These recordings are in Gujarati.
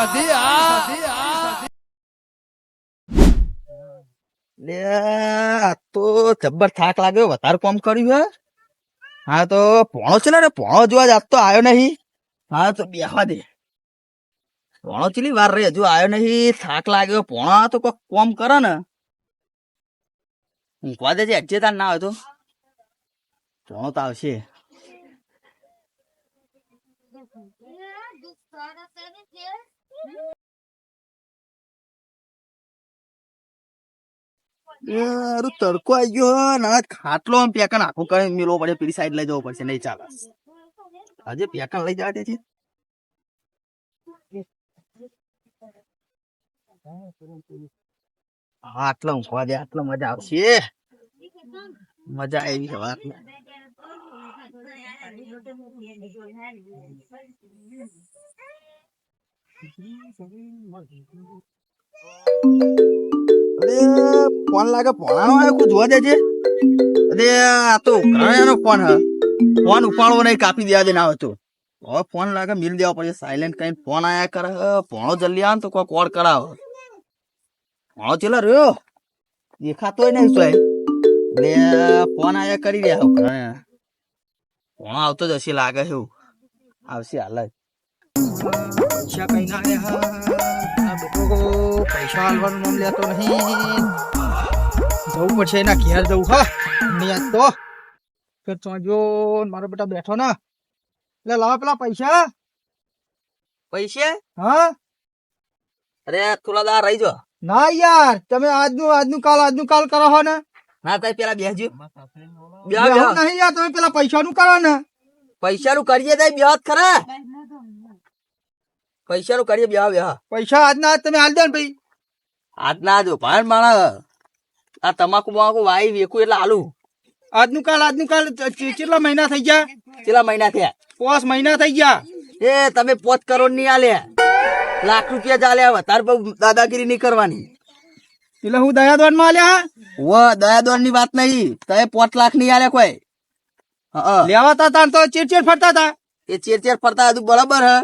સધી લે આ તો જબ્બર થાક લાગ્યો વધારે કોમ કર્યું હે? હા તો પોણો છે ને પોણો જોવા જ આજ તો આવ્યો નહીં. હા તો બેહવા દે. પોણો ચીલી વાર રે હજુ આવ્યો નહીં થાક લાગ્યો પોણો તો કોક કોમ કરે ને. ઊંઘવા દેજે અજેતા તાર ના હોય તો. પોણો તો આવશે. યાર તડકો આવી ગયો ના ખાટલો આમ પેકન આખું કરી મેળવો પડે પેલી સાઈડ લઈ જવો પડશે, નહીં ચાલે. આજે પેકન લઈ જવા દે છે આટલા ઊંઘવા દે, આટલા મજા આવશે. મજા આવી છે આટલે. ફોન લાગે પોણાનો આવ્યો કોઈ જોવા દેજે અરે, આ તો ઉકરાણાનો ફોન હ ફોન ઉપાડવો નહીં, કાપી દેવા દે ના હતો હવે ફોન લાગે, મિલ દેવા પડે. સાયલેન્ટ કઈ ફોન આયા કરે. ફોણો જલ્દી આવે તો કોઈ કોલ કરાવ. પોણો ચેલા રહ્યો? દેખાતોય નહીં સાહેબ લે ફોન આયા કરી રહ્યા ઉઘરાણીયા. પોણો આવતો જ હશે, લાગે છે આવશે હાલ જ. પૈસા કઈ ના આયા આ બેટો પૈસા હાલવાનું નામ લેતો નહીં. જવું પડશે એના ઘેર જવું. હા નહીં આજ તો. ફેર ચોજો મારો બેટા બેઠો ને. એટલે લાવો પેલા પૈસા. પૈસે? હા. અરે થોડા દા રહી જો. ના યાર તમે આજનું આજનું કાલ આજનું કાલ કરો છો ને. ના તાઈ પેલા બેહજો બેહવું નહીં યાર તમે પેલા પૈસાનું કરો ને. પૈસાનું કરીએ તાઈ બેહત ખરા. પૈસાનું કરીએ બેહ બેહ પૈસા આજના આજ તમે હાલ દો ને ભાઈ. આજના આજ ભાન માણા આ તમાકુ બમાકુ વાઈ વેકું એટલે આલુ. આજનું કાલ આજનું કાલ કેટલા મહિના થઈ ગયા? કેટલા મહિના થયા? પાંચ મહિના થઈ ગયા. એ તમે પોત કરોડની આલ્યા લાખ રૂપિયા ચાલે વધારે પર દાદાગીરી નહીં કરવાની. એટલે હું દયાદોનમાં આલ્યા વ દયાદોનની વાત નહીં. તમે પોત લાખની આલ્યા કોઈ. લેવાતા તા તો ચેર ફરતા હતા એ ચેર ચેર ફરતા હતું બરાબર હે.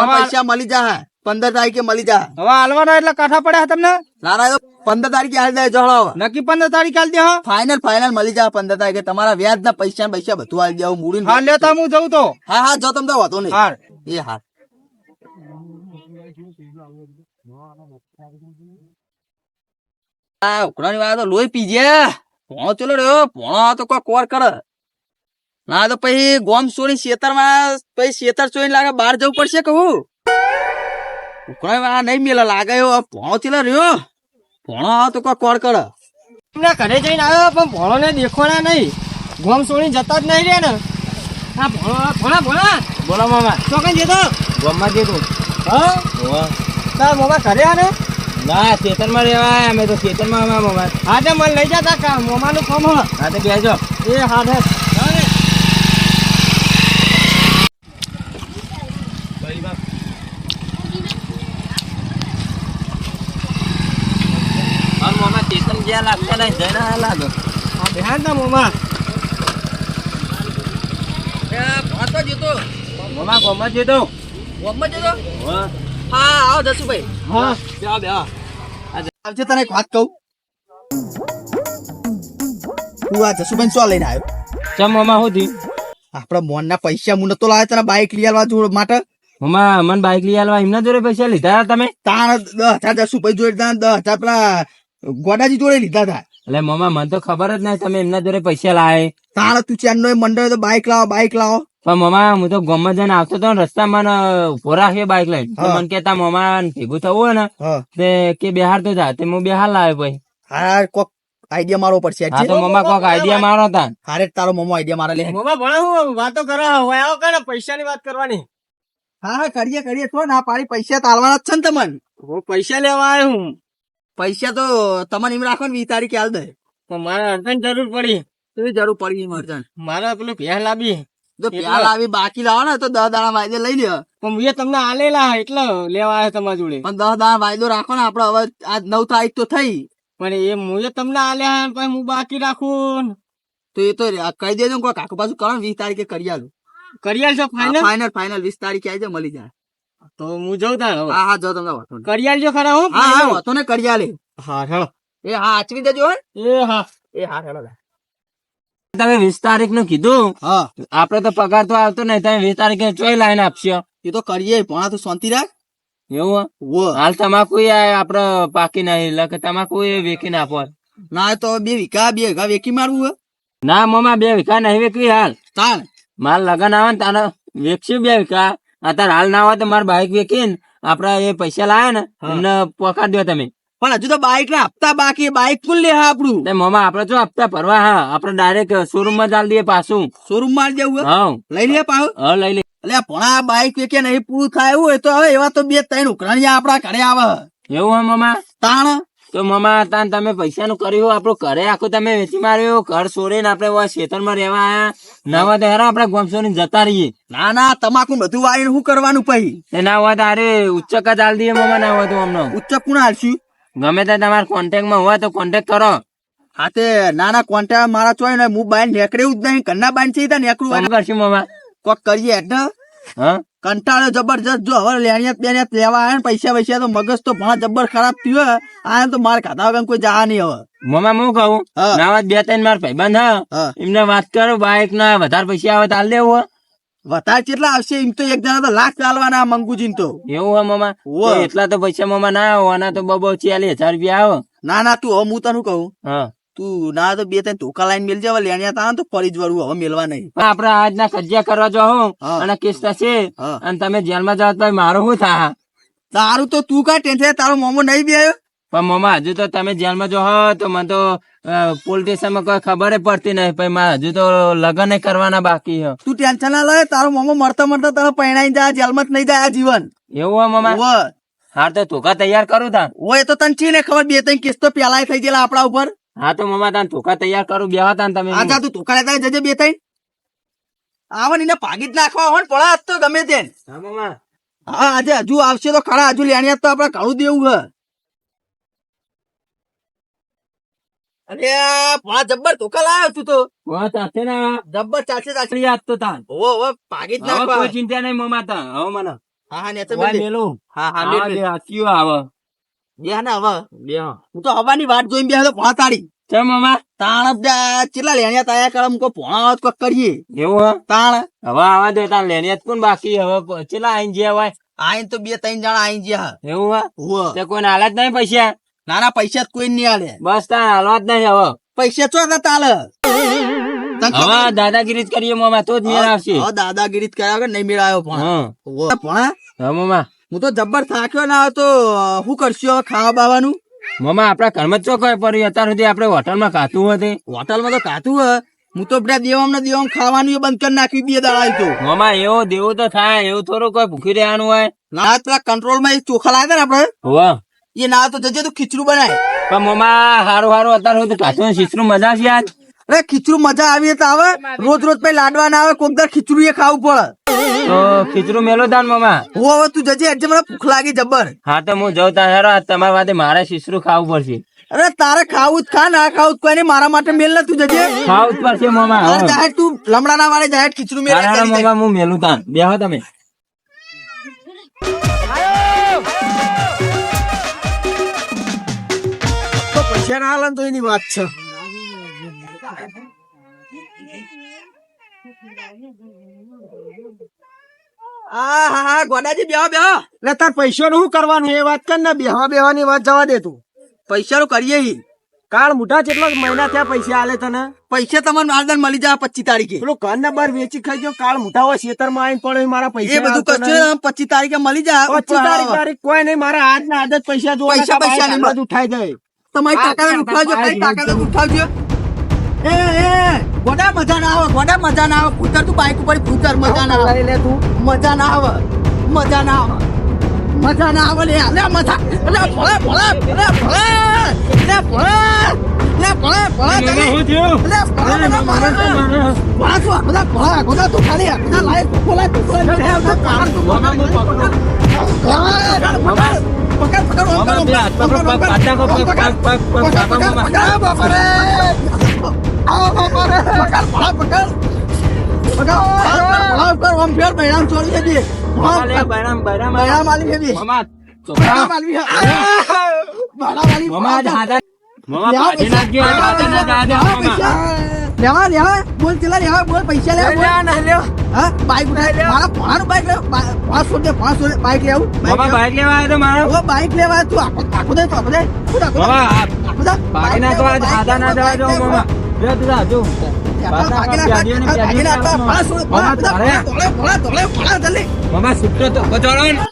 પૈસા મળી જા પંદર તારીખે મળી જા હવે હાલવાના એટલે કાઠા પડ્યા તમને? ના ના પંદર તારીખે હાલ દે જોડો નક્કી પંદર તારીખે હાલ દે ફાઇનલ ફાઇનલ મળી જા પંદર તારીખે. તમારા વ્યાજ ના પૈસા પૈસા બધું હાલ દેવું મૂડી હા લેતા હું જઉં તો. હા હા જો તમે તો વાતો નહીં. હાર. એ હાર. આ ઉકળાની વાત તો લોહી પીજે પોણો ચલો રહ્યો પોણો તો કોઈ કોર કરે. ના તો પછી ગોમ છોડી ખેતરમાં પછી શેતર છોડીને લાગે બહાર જવું પડશે કહું. ઉકળાય વા નહીં મેલા લાગે એવો પોણો ચલો રહ્યો. પોણો આવો તો કોઈ કોર કર ના ઘરે જઈને આવ્યો પણ ભોળો ને દેખોડા નહીં. ગોમ છોડી જતા જ નહીં રે ને. હા ભોળો ભોળા ભોળા બોલો મામા. તો કઈ જતો? ગમમાં કીધું હા? તાર મામા ઘરે આને? ને ખેતરમાં રહેવાય. અમે તો ખેતરમાં મામા મામા આજે મને લઈ જતા કા મોમાનું ફોર્મ હ. હા તો બેજો એ હા હે મારા મામા લાગતા નહીં જઈને આ લાગે. બેહાન તા મોમા. વાતો જતો. મામા ગમમાં જતો. ગોમમાં જતો? હા. હા આવો જસુભાઈ. હા. બે બે આવજે તને એક વાત કહું. હું આ જસુભાઈ શું લઈને આવ્યો? ચમ મામા હોતી આપણા મોનના પૈસા મું તો લાવે તને બાઇક લઈ આવવા માટે? મામા મને બાઈક લઈ આલવા એમના જોડે પૈસા લીધા તમે? તાર દસ હજાર જસુભાઈ જોડે તાર દસ હજાર પેલા ગોડાજી જોડે લીધા હતા એટલે મમા મને તો ખબર જ નહીં તમે એમના જોડે પૈસા લાવે તારા તું ચેનનો મંડળ તો બાઈક લાવો બાઈક લાવો. પણ મમા હું તો ગમમાં જઈને આવતો હતો ને રસ્તામાં ને ઊભો રાખ્યો બાઈક લઈને. મને કેતા મમા ભેગું થવું હોય ને તે કે બિહાર તો જા તે હું બિહાર લાવ્યો ભાઈ હા કોક આઈડિયા મારવો પડશે. હા તો મમા કોક આઈડિયા મારો તા. હારે તારો મમો આઈડિયા મારે લે. મમા ભણા હું વાતો કરો હવે આવો પૈસા પૈસાની વાત કરવાની. હા હા કરીએ કરીએ. છો ના પાડી પૈસા તાલવાના જ છે ને તમને. હું પૈસા લેવા આવ્યો હું. પૈસા તો તમારે એમ રાખો ને વીસ તારીખે હાલ દે. પણ મારે અડધન જરૂર પડી. એવી જરૂર પડી મરજન મારે પેલું ભેહ લાવી જો પ્યાલ આવી બાકી લાવો ને તો દસ દાણા વાયદો લઈ લ્યો. પણ મેં તમને આલેલા એટલે લેવા આવ્યો તમારા જોડે. પણ દસ દાણા વાયદો રાખો ને આપડે હવે આજ નવ તારીખ તો થઈ. પણ એ મુએ તમને આલ્યા પછી હું બાકી રાખું. તો એ તો કહી દેજો કાકુ પાછું કરો વીસ તારીખે કરી આલું. કરી આલશો ફાઈનલ ફાઇનલ ફાઇનલ વીસ તારીખે આવી જાય મળી જાય. તો હું જઉં તાર હવે. હા હા જો તમને વાતો. કરી આલજો ખરા હો હા હા વાતો ને કરી આલે હા હેળો. એ હા આચવી દેજો એ હા. એ હા હેળો તમે વીસ તારીખનું કીધું? હા. આપડે તો પગાર તો આવતો નહીં તમે વીસ તારીખે ચોઈ લાઈન આપશો. એ તો કરીએ પણ તું શાંતિ રાખ. એવું વો હાલ તમાકુ આપડે પાકી નહીં એટલે કે તમાકુ એ વેચીને આપો ના તો બે વીઘા બે વીઘા વેકી મારવું ના મમા બે વીઘા નહીં વેકવી હાલ. તાણ. માલ લગન આવે ને તારે વેકશું બે વીઘા. અત્યારે હાલ ના હોય તો મારે બાઈક વેચીને આપડે એ પૈસા લાયા ને. એમને પોકાડ દો તમે. પણ હજુ તો બાઈક ના હપ્તા બાકી બાઈક ફૂલ લે હા આપણું. તે મમ્મા આપડે જો હપ્તા ભરવા હા આપડે ડાયરેક્ટ શોરૂમમાં ચાલ દઈએ પાછું. શોરૂમમાં જવું હા? લઈ લે પાછું. હા લઈ લે. એટલે આ ભણા બાઈક વેકે નહીં પૂરું થાય એવું હોય તો હવે એવા તો બે ત્રણ ઉકરાણિયા આપડા ઘરે આવે. એવું હા મામા? તાણ. તો મામા તાન તમે પૈસા નું કર્યું આપણું ઘરે આખું તમે વેચી માર્યું ઘર છોડીને આપણે ખેતરમાં રહેવા આયા. નવા તો હેરા આપણે ને જતા રહીએ. ના ના તમાકુ બધું વાળીને શું કરવાનું પછી? ના હોય અરે ઉચ્ચક જ હાલ દઈએ મામા ના હોય તો અમને. ઉચ્ચક કુણ હાલશું ગમે તે તમારા કોન્ટેકમાં હોય તો કોન્ટેક્ટ કરો. હા તે નાના કોન્ટેક મારા ચોય ને હું બાય નેકડેવું જ નહીં ઘરના બાય છે નેકડું કોણ કરશું મામા? કોક કરીએ એટલે હા? કંટાળો જબરજસ્ત. જો હવે લેણિયત બેણિયત લેવા આવે ને પૈસા પૈસા તો મગજ તો ભણા જબર ખરાબ થયું હે. આ તો માર ખાતા વગર કોઈ જવા નહીં હવે. મમા હું કહું? નાવા બે ત્રણ માર ભાઈબંધ હા. એમને વાત કરો બાઈક ના વધારે પૈસા આવે તાલ લેવું વધારે કેટલા આવશે? એમ તો એક જણા તો લાખ ચાલવાના મંગુજી તો. એવું હે મમા. એટલા તો પૈસા મમા ના આવે આના તો બબો ચાલી હજાર રૂપિયા આવો. ના ના તું હવે હું તને કહું? હા. તું ના તો બે ત્રણ ધોકા લાઈન મેલ જવા લેણ્યા તા તો ફરી જવાનું હવે મેલવા નહીં. આપડે આજના સજ્જા કરવા જો અને કેસ છે અને તમે જેલમાં જાઓ તો મારું શું થાય? તારું તો તું કા ટેન્શન? તારો મોમો નહીં બે પણ મમ્મા હજુ તો તમે જેલમાં જો હો તો મને તો પોલીસ સ્ટેશનમાં કોઈ ખબર પડતી નહીં. પછી મારે હજુ તો લગ્ન કરવાના બાકી હો. તું ટેન્શન ના લે તારો મોમો મરતા મરતા તને પરણાઈ જાય જેલમાં જ નહીં જાય આ જીવન. એવું હે મોમા? ઓવે. હા તો ધોકા તૈયાર કરું તા ઓય તો તને છે ને ખબર બે ત્રણ કેસ તો પેલા થઈ ગયેલા આપણા ઉપર. હા તો મમા તાન ધોકા તૈયાર કરું બેવા તાન તમે. આ જા તું ધોકા લેતા જજે બે તઈ આવો ને ભાગી જ નાખવા હોય ને પડા તો ગમે તે હા મમા. હા આજે હજુ આવશે તો ખરા હજુ લેણી તો આપડે કાળું દેવું હે. અરે પડા જબ્બર ધોકા લાવ્યો તું તો. વાહ ચાલશે ને. જબ્બર ચાલશે ચાલશે. યાદ તો તાન. ઓ ઓ ભાગી જ નાખવા કોઈ ચિંતા નહીં મમા તા હવે મને. હા હા ને તો મેલું. હા હા મેલ, આવે. બે ને હવે. બે હું તો હવાની વાત જોઈને બે તો તાળી. ચમ મમ્મા તાણ કેટલા લેણિયા તાયા ભણા કોક કરીએ. એવું હે? તાણ. હવે આવા દે તાન લેનિયત કોણ બાકી? હવે હોય? તો બે ત્રણ જણા આઈ ગયા એવું હે. તે હાલ જ નહીં પૈસા? નાના પૈસા કોઈ નહીં આલે બસ તાન હાલવા જ નહીં હવે. પૈસા ચો હતા તાલે? હવે દાદાગીરી કરીએ મામા તો જ મેળ આવશે. દાદાગીરી વગર નહીં પણ. હા. પણ. હા મમ્મા હું તો જબ્બર થાક્યો ના તો શું કરશું ખાવા બાવાનું? મમા આપડા ઘરમાં ચોખ્ખાઈ પડ્યું અત્યાર સુધી આપણે હોટલમાં ખાતું હતું. હોટલમાં તો ખાતું હોય હું તો બધા દેવામ ને દેવામ ખાવાનું બંધ કરી નાખ્યું બે દાડા તો. મમા એવો દેવો તો થાય એવું થોડું કોઈ ભૂખી રહેવાનું હોય. ના પેલા કંટ્રોલમાં એ ચોખા લાગે ને આપડે હોવા. એ ના તો જજે તું ખીચડું બનાય. પણ મમા હારું હારું અત્યાર સુધી ખાતું ખીચડું મજા છે આજ? અરે ખીચડું મજા આવી તો આવે રોજ રોજ પછી લાડવા ના આવે કોક દર ખીચડું એ ખાવું પડે. તો ખીચડું મેલો તાન મામા. હું હવે તું જજે આજે મને ભૂખ લાગી જબર. હા તો હું જઉં તાર હેરો તમારા વાતે મારે શીશરું ખાવું પડશે. અરે તારે ખાવું જ ખા ના ખાવું જ કોઈ નહીં મારા માટે મેલ ના તું જજે. ખાવું જ પડશે મામા જાહેર તું લમડા ના વાળે જાહેર ખીચડું મેલ મમ્મા હું મેલું તાન. બેહો તમે. પૈસા ના હાલે તો એની વાત છે. હા હા હા ગોડાજી બેહો બેહો. એટલે તાર પૈસા નું શું કરવાનું એ વાત કર ને બેહવા બેહવાની વાત જવા દે તું. પૈસા નું કરીએ. કાળ મોટા કેટલા મહિના થયા પૈસા આલે તને. પૈસા તમને માલદાર મળી જાય પચીસ તારીખે. પેલો ઘર ને બાર વેચી ખાઈ ગયો કાળ મોટા હોય ખેતરમાં આવીને પડે મારા પૈસા એ બધું કશું પચીસ તારીખે મળી જાય. પચીસ તારીખ તારીખ કોઈ નહીં મારા આજ ના આજ જ પૈસા જોવા પૈસા પૈસા. ઉઠાઈ જાય. તમારી તાકાત ઉઠાવજો કઈ તાકાત ઉઠાવજો. એ એ. ગોડા મજા ના આવે ગોડા મજા ના આવે ફૂટર તું બાઈક ઉપર ફૂટર મજા ના આવે લે તું મજા ના આવે મજા ના આવે મજા ના આવે લે લે મજા લે ભળે ભળે લે ભળે લે ભળે લે ભળે ભળે હું થયું લે ભળે મને મારે તો ભલા તું બધા ભળે ગોડા તું ખાલી આ બધા લાઈફ બોલા તું બોલા લે બધા કાર તું મમ્મા હું પકડું. પકડ પકડ પકડ પકડ પકડ પકડ પકડ પકડ પકડ પકડ પકડ પગ, લેવા ના લેવા. લેવા લેવા બોલ ચલા લેવા બોલ પૈસા લેવા બોલ. હા બાઈક ઉઠાય મારા ભણાનું બાઈક લેવા બા- પાંચ સો દે પાંચ બાઈક લેવું બાઈક લેવા આવ્યો બાઈક લેવા તું આખો દે તો આખો દે આખો દે. દે. ભાગી ના તો ના જવા જો મામા તું ના, ના, ના, તારે તો ને.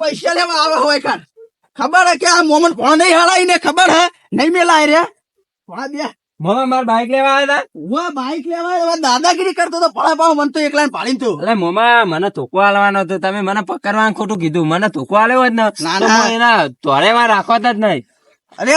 પૈસા લેવા આવે હોય કાન ખબર હે કે આ મોમન પણ નહીં હળાઈ ને ખબર હે? નહીં મેલાય રે. ભણા બે મામા માર બાઈક લેવા આવ્યા હું બાઈક લેવા હવે દાદાગીરી કરતો તો ભણા પાવ મન તો એકલા પાડીને તું હતા અરે મોમા મને ધોકો આલવાનો હતો. તમે મને પકડવાનું ખોટું કીધું. મને ધોકો આલ્યો જ ને ના, તો ના. એના ધોરેમાં રાખવા જ નહીં. અરે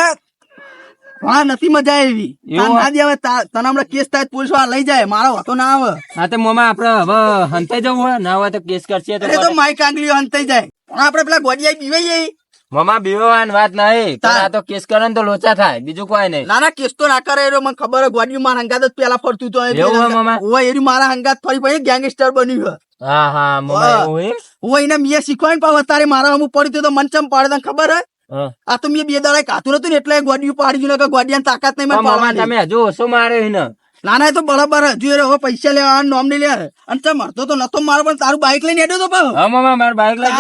ભણા નથી મજા આવી. ના દેવે તા- તને હમણાં કેસ થાય પોલીસવાળા લઈ જાય મારો હતો ના આવે. હા તો મોમા આપડે હવે હંતે જવું હોય? ના હોય તો કેસ કરશે તો તો માઈક આંગલીઓ હંતે જાય. પણ આપડે પેલા ગોડિયા બીવાઈ જાય મમા બીવાની વાત નહીં. પણ આ તો કેસ કરે તો લોચા થાય. બીજું કોઈ નહીં. નાના કેસ તો ના કરે એ મને ખબર હે ગોડિયું મારા હંગાત જ પેલા ફરતું તો એવું હે મામા? ઓય એરી મારા હંગાત ફરી પછી ગેંગસ્ટર બન્યું હે હા હા મમા હા. હું એને મેં શીખવાય પાવ તારે મારા અમુક પડ્યું તો મન ચમ પાડે તને ખબર હે હા. આ તો મેં બે દાડા કાતું નતું ને એટલે ગોડિયું પાડી ગયું કે ગોડિયાની તાકાત નહીં મારે પણ તમે હજુ ઓછો માર્યો એને નાના એ તો બરાબર હજુ એ હવે પૈસા લેવા નોમ નહીં લે અને તે મળતો તો નતો મારો પણ તારું બાઈક લઈને હેડ્યો તો પણ મામા મારું બાઈક લઈ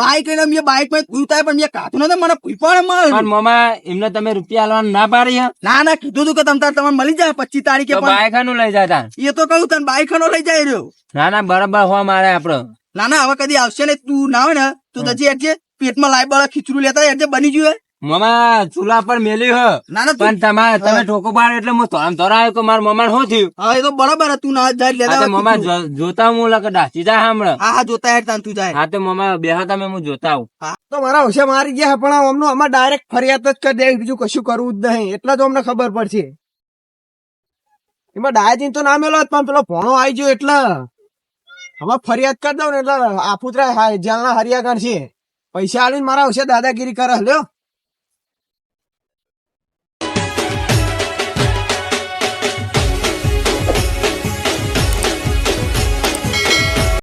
બાઈક લઈને મેં બાઈકમાં ઉતાય પણ મેં કાતું નતો મને પૂછવા મળે મામા મોમા એમને તમે રૂપિયા લેવાનું ના પાડી ના ના કીધું તું કે તમ તાર તમને મળી જાય પચીસ તારીખે પણ. બાઈકનું લઈ જતા? એ તો કહું તને બાઈક નો લઈ જાય રહ્યો. ના ના બરાબર હોવા મારે આપડે. ના ના હવે કદી આવશે ને તું ના હોય ને તું દજી જે એટલે પેટમાં લાઈ બળા ખીચડું લેતા એટલે બની ગયું હે. ચૂલા પર મેલી હે. ના ના પણ તમારે તમે ઠોકો પાડો એટલે હું તોમ તોરાયો કે મારા મમ્મા શું થયું? હા એ તો બરાબર તું ના જાય લેતા. જો- જોતા હું લકે ડાસી જાય હમણાં. હા હા જોતા હેડ તું જાય. હા તો મમા બેહા તમે હું જોતા આવું. તો મારા હોશે મારી ગયા પણ અમને આમાં ડાયરેક્ટ ફરિયાદ જ કરી દે બીજું કશું કરવું જ નહીં. એટલે તો અમને ખબર પડશે. એમાં ડાયજીન તો ના મેલો પણ પેલો ભણો આવી ગયો એટલે. હવે ફરિયાદ કરી દઉં ને એટલે આફુતરા જેલના હરિયા છે. પૈસા આલીને મારા આવશે દાદાગીરી કરે લ્યો.